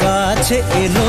কাছে এলো।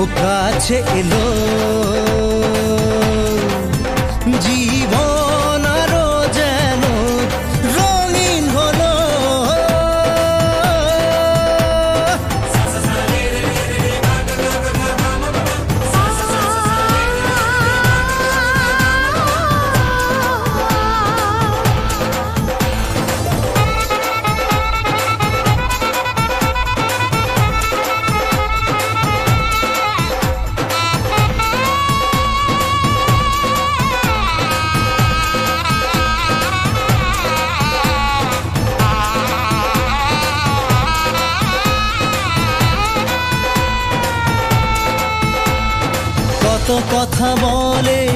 ও কাছে এলো। জীবন কথা বলে